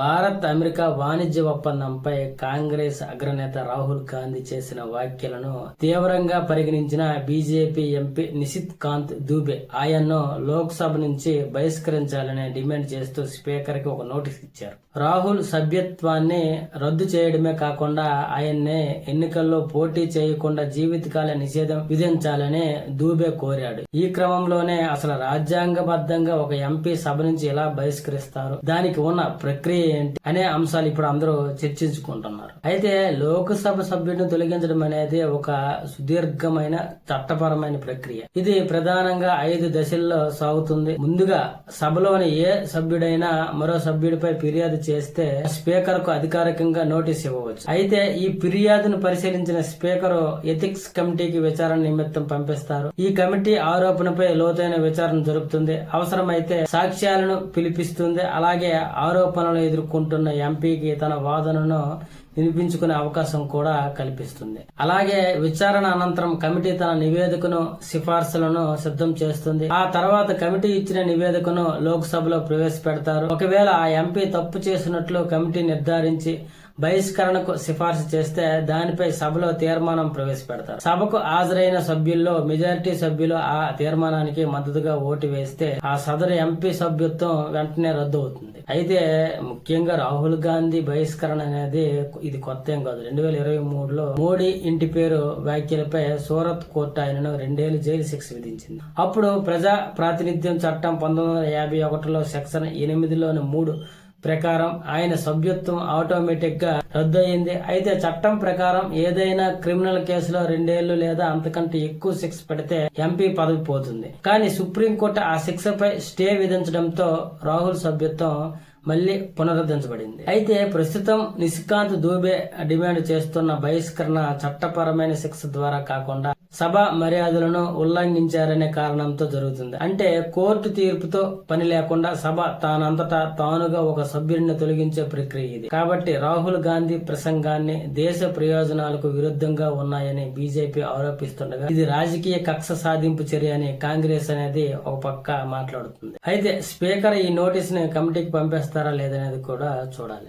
Bharat America వాణిజ్య ఒప్పందంపై కాంగ్రెస్ అగ్రనేత రాహుల్ గాంధీ చేసిన వ్యాఖ్యలను తీవ్రంగా పరిగణించిన BJP MP Nishikant Dubey. ఆయన్ను లోక్సభ నుంచి బహిష్కరించాలని డిమాండ్ చేస్తూ స్పీకర్కి ఒక నోటీస్ ఇచ్చారు. రాహుల్ సభ్యత్వాన్ని రద్దు చేయడమే కాకుండా ఆయన్నే ఎన్నికల్లో పోటీ చేయకుండా జీవితకాల నిషేధం విధించాలని దూబే కోరాడు. ఈ క్రమంలోనే అసలు రాజ్యాంగబద్ధంగా ఒక ఎంపీ సభ నుంచి ఎలా బహిష్కరిస్తారు? దానికి ఉన్న ప్రక్రియ ఏంటి అనే అంశాలు ఇప్పుడు అందరూ చర్చించుకుంటున్నారు. అయితే లోకసభ సభ్యుడిని తొలగించడం అనేది ఒక సుదీర్ఘమైన చట్టపరమైన ప్రక్రియ. ఇది ప్రధానంగా ఐదు దశల్లో సాగుతుంది. ముందుగా సభలోని ఏ సభ్యుడైనా మరో సభ్యుడిపై ఫిర్యాదు చేస్తే స్పీకర్కు అధికారికంగా నోటీస్ ఇవ్వవచ్చు. అయితే ఈ ఫిర్యాదును పరిశీలించిన స్పీకర్ ఎథిక్స్ కమిటీకి విచారణ నిమిత్తం పంపిస్తారు. ఈ కమిటీ ఆరోపణపై లోతైన విచారణ జరుపుతుంది. అవసరమైతే సాక్ష్యాలను పిలిపిస్తుంది. అలాగే ఆరోపణలు ఎదుర్కొంటున్న ఎంపీకి తన వాదనను వినిపించుకునే అవకాశం కూడా కల్పిస్తుంది. అలాగే విచారణ అనంతరం కమిటీ తన నివేదికను సిఫార్సులను సిద్ధం చేస్తుంది. ఆ తర్వాత కమిటీ ఇచ్చిన నివేదికను లోక్సభలో ప్రవేశపెడతారు. ఒకవేళ ఆ ఎంపీ తప్పు చేసినట్లు కమిటీ నిర్ధారించి బహిష్కరణకు సిఫార్సు చేస్తే దానిపై సభలో తీర్మానం ప్రవేశపెడతారు. సభకు హాజరైన సభ్యుల్లో మెజారిటీ సభ్యులు ఆ తీర్మానానికి మద్దతుగా ఓటు వేస్తే ఆ సదరు ఎంపీ సభ్యత్వం వెంటనే రద్దు అవుతుంది అయితే ముఖ్యంగా రాహుల్ గాంధీ బహిష్కరణ అనేది ఇది కొత్త ఏం కాదు. రెండు వేల ఇరవై మూడులో మోడీ ఇంటి పేరు వ్యాఖ్యలపై సూరత్ కోర్టు ఆయనను రెండేళ్ళు జైలు శిక్ష విధించింది. అప్పుడు ప్రజా ప్రాతినిధ్యం చట్టం పంతొమ్మిది వందల యాభై ఒకటిలో సెక్షన్ ఎనిమిదిలోని మూడు ప్రకారం ఆయన సభ్యత్వం ఆటోమేటిక్గా రద్దు అయింది అయితే చట్టం ప్రకారం ఏదైనా క్రిమినల్ కేసులో రెండేళ్ళు లేదా అంతకంటే ఎక్కువ శిక్ష పెడితే ఎంపీ పదవి పోతుంది. కానీ సుప్రీంకోర్టు ఆ శిక్షపై స్టే విధించడంతో రాహుల్ సభ్యత్వం మళ్ళీ పునరుద్ధరించబడింది. అయితే ప్రస్తుతం నిశికాంత్ దూబే డిమాండ్ చేస్తున్న బహిష్కరణ చట్టపరమైన శిక్ష ద్వారా కాకుండా సభ మర్యాదలను ఉల్లంఘించారనే కారణంతో జరుగుతుంది. అంటే కోర్టు తీర్పుతో పని లేకుండా సభ తానంతటా తానుగా ఒక సభ్యుడిని తొలగించే ప్రక్రియ ఇది. కాబట్టి రాహుల్ గాంధీ ప్రసంగాన్ని దేశ ప్రయోజనాలకు విరుద్ధంగా ఉన్నాయని బీజేపీ ఆరోపిస్తుండగా ఇది రాజకీయ కక్ష సాధింపు చర్య అని కాంగ్రెస్ అనేది ఒక పక్క మాట్లాడుతుంది. అయితే స్పీకర్ ఈ నోటీస్ని కమిటీకి పంపేస్తారా లేదనేది కూడా చూడాలి.